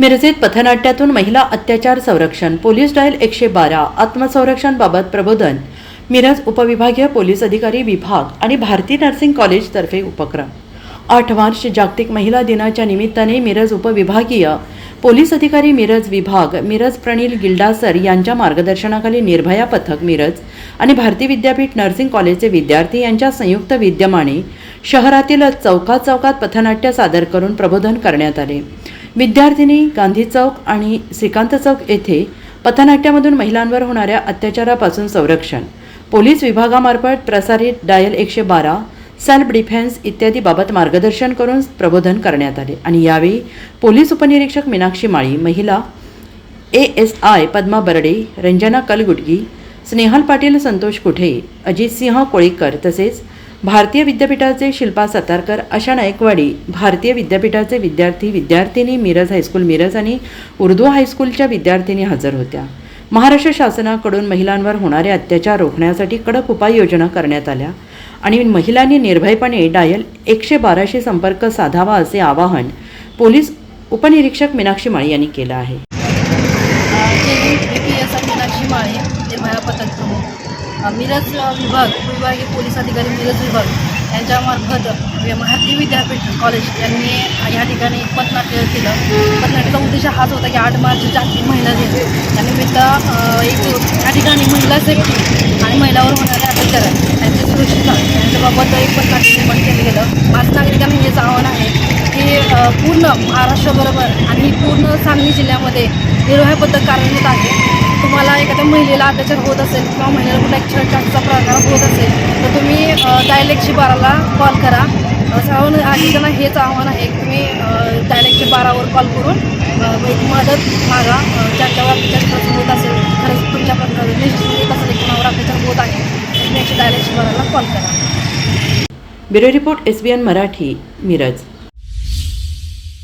मिरजेत पथनाट्यातून महिला अत्याचार संरक्षण पोलीस डायल एकशे बारा आत्मसंरक्षणबाबत प्रबोधन मिरज उपविभागीय पोलीस अधिकारी विभाग आणि भारती नर्सिंग कॉलेजतर्फे उपक्रम. आठ मार्च जागतिक महिला दिनाच्या निमित्ताने मिरज उपविभागीय पोलीस अधिकारी मिरज विभाग मिरज प्रणील गिल्डासर यांच्या मार्गदर्शनाखाली निर्भया पथक मिरज आणि भारती विद्यापीठ नर्सिंग कॉलेजचे विद्यार्थी यांच्या संयुक्त विद्यमाने शहरातील चौकात चौकात पथनाट्य सादर करून प्रबोधन करण्यात आले. विद्यार्थिनी गांधी चौक आणि श्रीकांत चौक येथे पथनाट्यामधून महिलांवर होणाऱ्या अत्याचारापासून संरक्षण. पोलीस विभागामार्फत प्रसारित डायल एकशे बारा सेल्फ डिफेन्स इत्यादी बाबत मार्गदर्शन करून प्रबोधन करण्यात आले. आणि यावेळी पोलीस उपनिरीक्षक मीनाक्षी माळी महिला A S I Padma Barde Ranjana Kalgutgi Snehal Patil Santosh Kuthe Ajit Singh Kolikar तसेच भारतीय विद्यापीठाचे शिल्पा सतारकर अशा नायकवाडी भारतीय विद्यापीठाचे विद्यार्थी विद्यार्थिनी मिरज हायस्कूल मिरज आणि उर्दू हायस्कूलच्या विद्यार्थिनी हजर होत्या. महाराष्ट्र शासनाकडून महिलांवर होणारे अत्याचार रोखण्यासाठी कडक उपाययोजना करण्यात आल्या आणि महिलांनी निर्भयपणे डायल एकशे बाराशी संपर्क साधावा असे आवाहन पोलीस उपनिरीक्षक मीनाक्षी माळी यांनी केलं आहे जय B P S Meenakshi Male Nirbhaya पथक प्रमुख अ, मिरज विभाग विभागीय पोलीस अधिकारी मिरज विभाग यांच्यामार्फत वि- भारतीय विद्यापीठ कॉलेज यांनी या ठिकाणी पथनाट्य केलं. पथनाट्याचा उद्देश हाच होता की आठ मार्च जागतिक महिला दिन. त्यानिमित्त एक या ठिकाणी महिला सेफ्टी आणि महिलावर होणाऱ्या अत्याचार त्यांची सुरक्षितता यांच्याबाबत एक पथनाट्य निर्माण केलं गेलं. माझं नागरिकांना हेच आव्हान आहे की पूर्ण महाराष्ट्राबरोबर आणि पूर्ण सांगली जिल्ह्यामध्ये निर्वाह पद्धत कार्यान्वित आहे. महिलेला अत्याचार होत असेल किंवा महिलेला कुठल्या छळछाटचा प्रकार होत असेल तर तुम्ही डायल एकशे बाराला कॉल करा. अ, सर्वांना हेच आव्हान आहे की तुम्ही डायल एकशे बारावर कॉल करून एक मदत मागा. अ, ज्यांच्यावर अत्याचार खरंच होत असेल खरंच तुमच्या प्रकारे होत असेल कोणावर अत्याचार होत आहे तुम्ही एकशे डायल एकशे बाराला कॉल करा. Bureau report S B N Marathi Miraj.